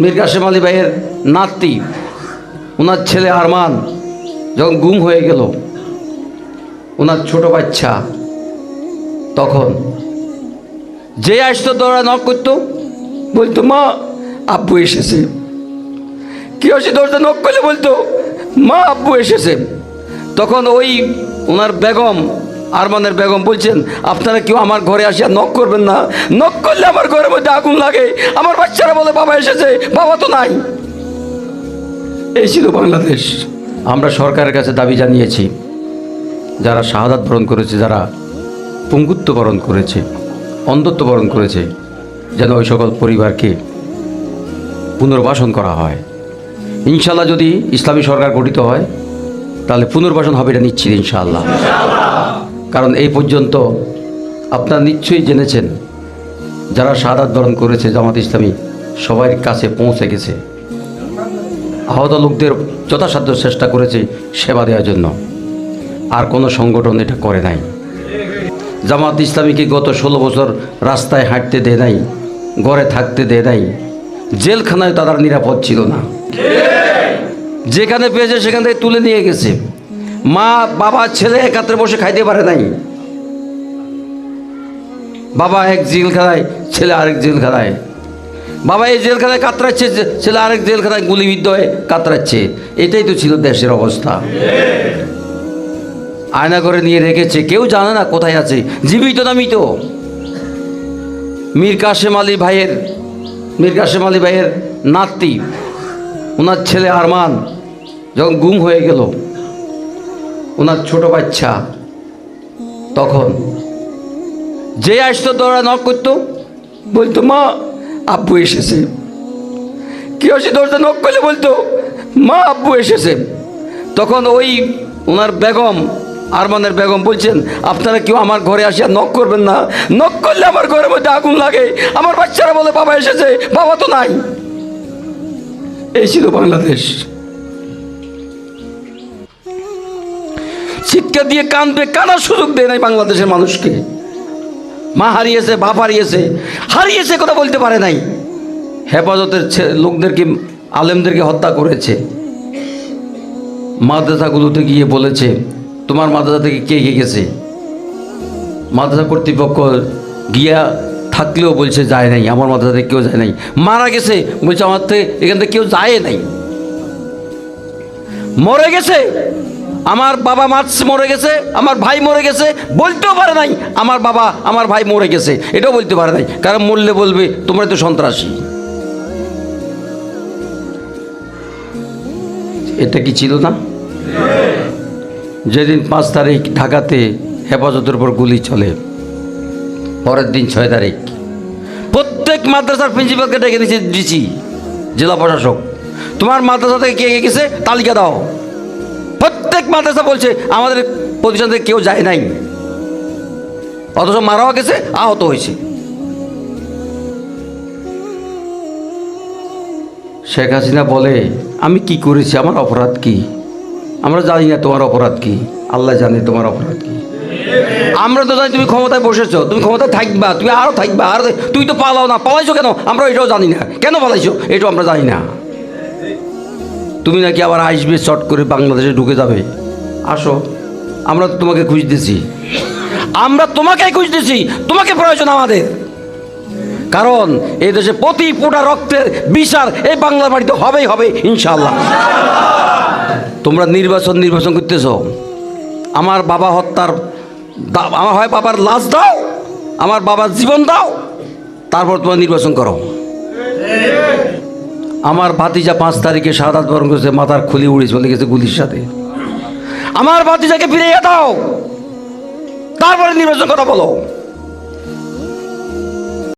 মীর কাসেম আলী ভাইয়ের নাতি ওনার ছেলে আরমান যখন গুম হয়ে গেল ওনার ছোট বাচ্চা তখন যে আসতো দৌড়া নক করতো, বলতো, মা, আব্বু এসেছে। কি হচ্ছে দরজা নক করলে? বলতো, মা, আব্বু এসেছে। তখন ওই ওনার বেগম আরমানের বেগম বলছেন, আপনারা কেউ আমার ঘরে আসিয়া নক করবেন না। নক করলে আমার ঘরের মধ্যে আগুন লাগে। আমার বাচ্চারা বলে, বাবা এসেছে, বাবা তো নাই। এই ছিল বাংলাদেশ। আমরা সরকারের কাছে দাবি জানিয়েছি, যারা শাহাদাত বরণ করেছে, যারা পঙ্গুত্ব বরণ করেছে, অন্ধত্ব বরণ করেছে, যেন ওই সকল পরিবারকে পুনর্বাসন করা হয়। ইনশাল্লাহ যদি ইসলামী সরকার গঠিত হয়, তাহলে পুনর্বাসন হবে এটা নিশ্চিত, ইনশাআল্লাহ। কারণ এই পর্যন্ত আপনারা নিশ্চয়ই জেনেছেন, যারা শাহাদাত বরণ করেছে জামাত ইসলামী সবার কাছে পৌঁছে গেছে। আহত লোকদের যথাসাধ্য চেষ্টা করেছে সেবা দেওয়ার জন্য। আর কোনো সংগঠন এটা করে নাই। জামাত ইসলামীকে গত ষোলো বছর রাস্তায় হাঁটতে দেয় নাই, ঘরে থাকতে দেয় নাই, জেলখানায় তারা নিরাপদ ছিল না। যেখানে পেয়েছে সেখান থেকে তুলে নিয়ে গেছে। মা বাবা ছেলে একাত্রে বসে খাইতে পারে নাই। বাবা এক জেলখানায় ছেলে আরেক জেলখানায় বাবা এই জেলখানায় কাতরাচ্ছে, ছেলে আরেক জেলখানায় গুলিবিদ্ধ হয়ে কাতরাচ্ছে। এটাই তো ছিল দেশের অবস্থা। আয়না করে নিয়ে রেখেছে, কেউ জানে না কোথায় আছে, জীবিত না মৃত। মীর কাশেম আলী ভাইয়ের, মীর কাশেম আলী ভাইয়ের নাতি, ওনার ছেলে আরমান, যখন গুম হয়ে গেল ওনার ছোট বাচ্চা। তখন, যে আসতো দৌড়া নক করতো? বলতো, মা, আব্বু এসেছে। কি হচ্ছে দরজা নক করলে? বলতো, মা, আব্বু এসেছে। তখন ওই ওনার বেগম, আরমানের বেগম বলছেন, আপনারা কেউ আমার ঘরে আসিয়া নক করবেন না। নক করলে আমার ঘরের মধ্যে আগুন লাগে। আমার বাচ্চারা বলে, বাবা এসেছে, বাবা তো নাই। এই ছিল বাংলাদেশ। শিক্ষা দিয়ে কানবে কানার সুযোগ দেয় নাই বাংলাদেশের মানুষকে। মা হারিয়েছে, বাপ হারিয়েছে হারিয়েছে কথা বলতে পারে নাই। হেফাজতের লোকদেরকে, আলেমদেরকে হত্যা করেছে। মাদ্রাসাগুলোতে গিয়ে বলেছে, তোমার মাদ্রাসা থেকে কে কে গেছে? মাদ্রাসা কর্তৃপক্ষ গিয়া থাকলেও বলছে, যায় নাই, আমার মাদ্রাসা থেকে কেউ যায় নাই। মারা গেছে, বলছে, আমার থেকে এখান থেকে কেউ যায় নাই। মরে গেছে আমার বাবা মাছ মরে গেছে, আমার ভাই মরে গেছে, বলতেও পারে নাই, আমার বাবা, আমার ভাই মরে গেছে, এটাও বলতে পারে নাই। কারণ মরলে বলবে, তোমরা তো সন্ত্রাসী। এটা কি ছিল না? যেদিন পাঁচ তারিখ ঢাকাতে হেফাজতের উপর গুলি চলে, পরের দিন ছয় তারিখ, প্রত্যেক মাদ্রাসার প্রিন্সিপালকে ডেকে দিয়েছে দিছি জেলা প্রশাসক। তোমার মাদ্রাসা থেকে কে গেছে? তালিকা দাও। প্রত্যেক মাদ্রাসা বলছে, আমাদের প্রতিষ্ঠান থেকে কেউ যায় নাই। অথচ মারাও গেছে, আহত হয়েছে। শেখ হাসিনা বলে, আমি কি করেছি? আমার অপরাধ কি? আমরা জানি না তোমার অপরাধ কি। আল্লাহ জানে তোমার অপরাধ কি। আমরা তো জানি তুমি ক্ষমতায় বসেছো, তুমি ক্ষমতায় থাকবা, তুমি আরও থাকবা, আর তুই তো পালাও না, পালাইছো কেন? আমরা এটাও জানি না। কেন পালাইছো? এটাও আমরা জানি না। তুমি নাকি আবার আসবে, চট করে বাংলাদেশে ঢুকে যাবে। আসো, আমরা তো তোমাকে খুঁজতেছি আমরা তোমাকেই খুঁজতেছি তোমাকে প্রয়োজন আমাদের। কারণ এই দেশে প্রতি পোটা রক্তের বিচার এই বাংলা বাড়িতে হবেই হবে ইনশাল্লাহ তোমরা নির্বাচন নির্বাচন করতেছ। আমার বাবা হত্যার আমার হয় বাবার লাশ দাও, আমার বাবার জীবন দাও, তারপর তোমরা নির্বাচন করো। আমার ভাতিজা পাঁচ তারিখে সাদাত বরণ করেছে, মাথার খুলি উড়ে চলে গেছে গুলির সাথে। আমার ভাতিজাকে ফিরে দাও। তারপরে নির্বাচন কথা বলো।